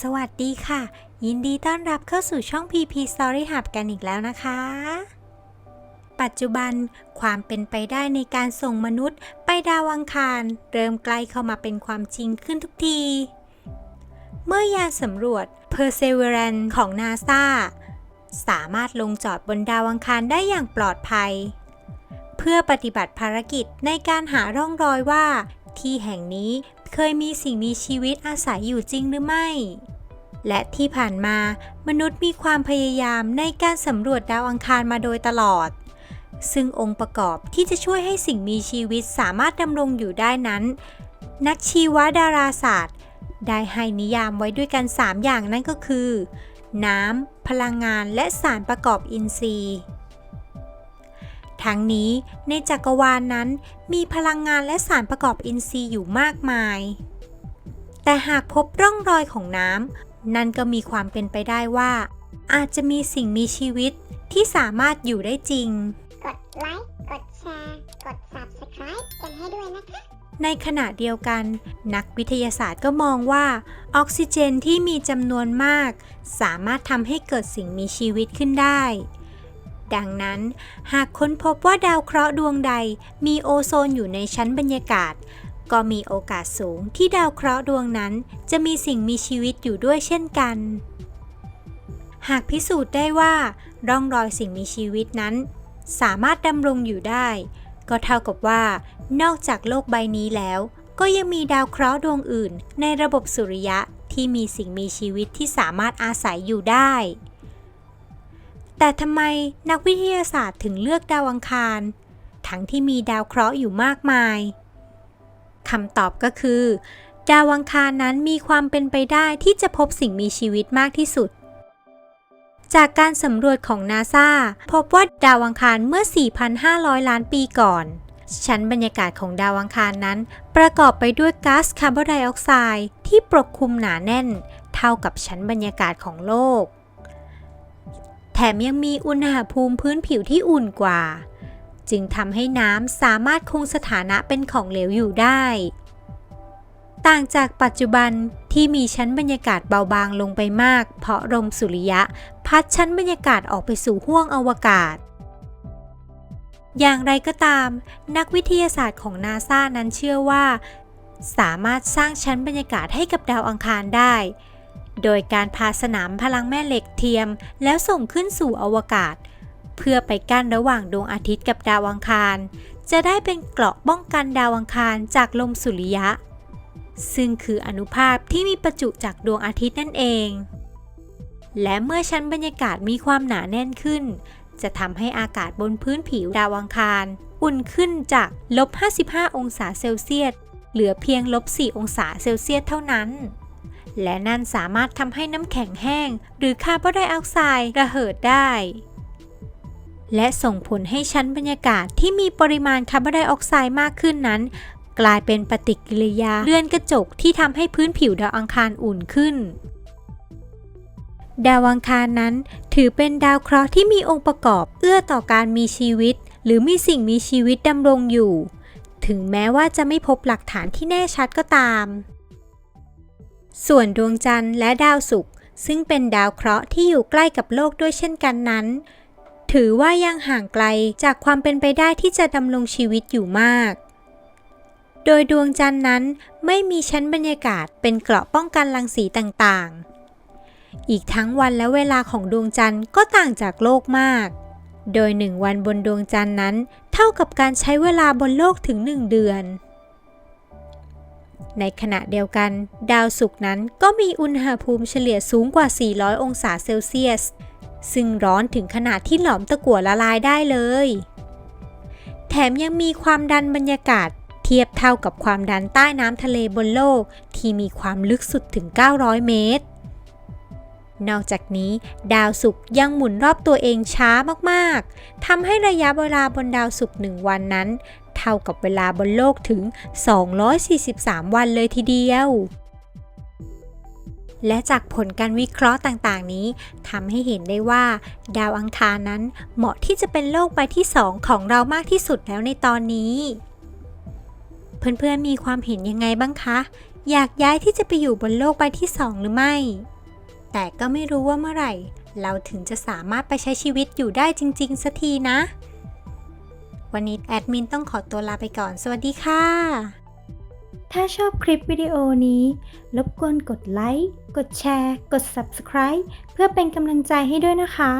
สวัสดีค่ะ ยินดีต้อนรับเข้าสู่ช่อง PP Story Hub กันอีกแล้วนะคะ ปัจจุบันความเป็นไปได้ในการส่งมนุษย์ไปดาวอังคาร เริ่มใกล้เข้ามาเป็นความจริงขึ้นทุกที เมื่อยานสำรวจ Perseverance ของ NASA สามารถลงจอดบนดาวอังคารได้อย่างปลอดภัย เพื่อปฏิบัติภารกิจในการหาร่องรอยว่า ที่แห่งนี้ เคยมีสิ่งมีชีวิตอาศัยอยู่จริงหรือไม่ และที่ผ่านมามนุษย์มีความพยายามในการสำรวจดาวอังคารมาโดยตลอด ซึ่งองค์ประกอบที่จะช่วยให้สิ่งมีชีวิตสามารถดำรงอยู่ได้นั้น นักชีวดาราศาสตร์ ได้ให้นิยามไว้ด้วยกัน 3 อย่างนั่นก็คือ น้ำ พลังงานและสารประกอบอินทรีย์ ทั้งนี้ในจักรวาลนนั้นมีพลังงานและสารประกอบอินทรีย์อยู่มากมาย แต่หากพบร่องรอยของน้ำนั่นก็มีความเป็นไปได้ว่า อาจจะมีสิ่งมีชีวิตที่สามารถอยู่ได้จริง กดไลค์ กดแชร์ กด Subscribe กันให้ด้วยนะคะ ในขณะเดียวกัน นักวิทยาศาสตร์ก็มองว่า ออกซิเจนที่มีจำนวนมาก สามารถทำให้เกิดสิ่งมีชีวิตขึ้นได้ ดังนั้น หากค้นพบว่าดาวเคราะห์ดวงใดมีโอโซนอยู่ในชั้นบรรยากาศ ก็มีโอกาสสูงที่ดาวเคราะห์ดวงนั้น จะมีสิ่งมีชีวิตอยู่ด้วยเช่นกัน หากพิสูจน์ได้ว่า ร่องรอยสิ่งมีชีวิตนั้น สามารถดำรงอยู่ได้ ก็เท่ากับว่า นอกจากโลกใบนี้แล้ว ก็ยังมีดาวเคราะห์ดวงอื่น ในระบบสุริยะที่มีสิ่งมีชีวิตที่สามารถอาศัยอยู่ได้ แต่ทำไมนักวิทยาศาสตร์ถึงเลือกดาวอังคาร ทั้งที่มีดาวเคราะห์อยู่มากมายคำตอบก็คือ ดาวอังคารนั้นมีความเป็นไปได้ที่จะพบสิ่งมีชีวิตมากที่สุด จากการสำรวจของนาซาพบว่าดาวอังคารเมื่อ 4,500 ล้านปีก่อน ชั้นบรรยากาศของดาวอังคารนั้น ประกอบไปด้วยก๊าซคาร์บอนไดออกไซด์ที่ปกคลุมหนาแน่น เท่ากับชั้นบรรยากาศของโลก แถมยังมีอุณหภูมิพื้นผิวที่อุ่นกว่า จึงทำให้น้ำสามารถคงสถานะเป็นของเหลวอยู่ได้ ต่างจากปัจจุบันที่มีชั้นบรรยากาศเบาบางลงไปมาก เพราะลมสุริยะพัดชั้นบรรยากาศออกไปสู่ห้วงอวกาศอย่างไรก็ตาม นักวิทยาศาสตร์ของนาซานั้นเชื่อว่า สามารถสร้างชั้นบรรยากาศให้กับดาวอังคารได้ โดยการพาสนามพลังแม่เหล็กเทียม แล้วส่งขึ้นสู่อวกาศ เพื่อไปกั้นระหว่างดวงอาทิตย์กับดาวอังคาร จะได้เป็นเกราะป้องกันดาวอังคารจากลมสุริยะ ซึ่งคืออนุภาคที่มีประจุจากดวงอาทิตย์นั่นเอง และเมื่อชั้นบรรยากาศมีความหนาแน่นขึ้น จะทำให้อากาศบนพื้นผิวดาวอังคาร อุ่นขึ้นจากลบ 55 องศาเซลเซียสเหลือเพียงลบ 4 องศาเซลเซียสเท่านั้น และนั่นสามารถทำให้น้ำแข็งแห้ง หรือคาร์บอนไดออกไซด์ระเหิดได้ และส่งผลให้ชั้นบรรยากาศที่มีปริมาณคาร์บอนไดออกไซด์มากขึ้นนั้น กลายเป็นปฏิกิริยาเลื่อนกระจกที่ทำให้พื้นผิวดาวอังคารอุ่นขึ้นดาวอังคารนั้นถือเป็นดาวเคราะห์ที่มีองค์ประกอบเอื้อต่อการมีชีวิต หรือมีสิ่งมีชีวิตดำรงอยู่ ถึงแม้ว่าจะไม่พบหลักฐานที่แน่ชัดก็ตาม ส่วนดวงจันทร์และดาวศุกร์ซึ่งเป็นดาวเคราะห์ที่อยู่ใกล้กับโลกด้วยเช่นกันนั้น ถือว่ายังห่างไกลจากความเป็นไปได้ที่จะดำรงชีวิตอยู่มาก โดยดวงจันทร์นั้นไม่มีชั้นบรรยากาศเป็นเกราะป้องกันรังสีต่างๆ อีกทั้งวันและเวลาของดวงจันทร์ก็ต่างจากโลกมาก โดยหนึ่งวันบนดวงจันทร์นั้น เท่ากับการใช้เวลาบนโลกถึงหนึ่งเดือน ในขณะเดียวกัน ดาวศุกร์นั้นก็มีอุณหภูมิเฉลี่ยสูงกว่า 400 องศาเซลเซียส ซึ่งร้อนถึงขนาดที่หลอมตะกั่วละลายได้เลย แถมยังมีความดันบรรยากาศ เทียบเท่ากับความดันใต้น้ำทะเลบนโลก ที่มีความลึกสุดถึง 900 เมตร นอกจากนี้ ดาวศุกร์ยังหมุนรอบตัวเองช้ามากๆทำให้ระยะเวลาบนดาวศุกร์หนึ่งวันนั้น ท่ากับเวลาบนโลกถึง 243 วันเลยทีเดียวและจากผลการวิเคราะห์ต่างๆ นี้ทำให้เห็นได้ว่า ดาวอังคารนั้นเหมาะที่จะเป็นโลกใบที่2ของเรามากที่สุดแล้วในตอนนี้ เพื่อนๆมีความเห็นยังไงบ้างคะ อยากย้ายที่จะไปอยู่บนโลกใบที่สองหรือไม่ แต่ก็ไม่รู้ว่าเมื่อไหร่ เราถึงจะสามารถไปใช้ชีวิตอยู่ได้จริง ๆสักทีนะ วันนี้แอดมินต้องขอตัวลาไปก่อน สวัสดีค่ะ ถ้าชอบคลิปวิดีโอนี้ รบกวนกดไลค์ กดแชร์ กด Subscribe เพื่อเป็นกำลังใจให้ด้วยนะคะ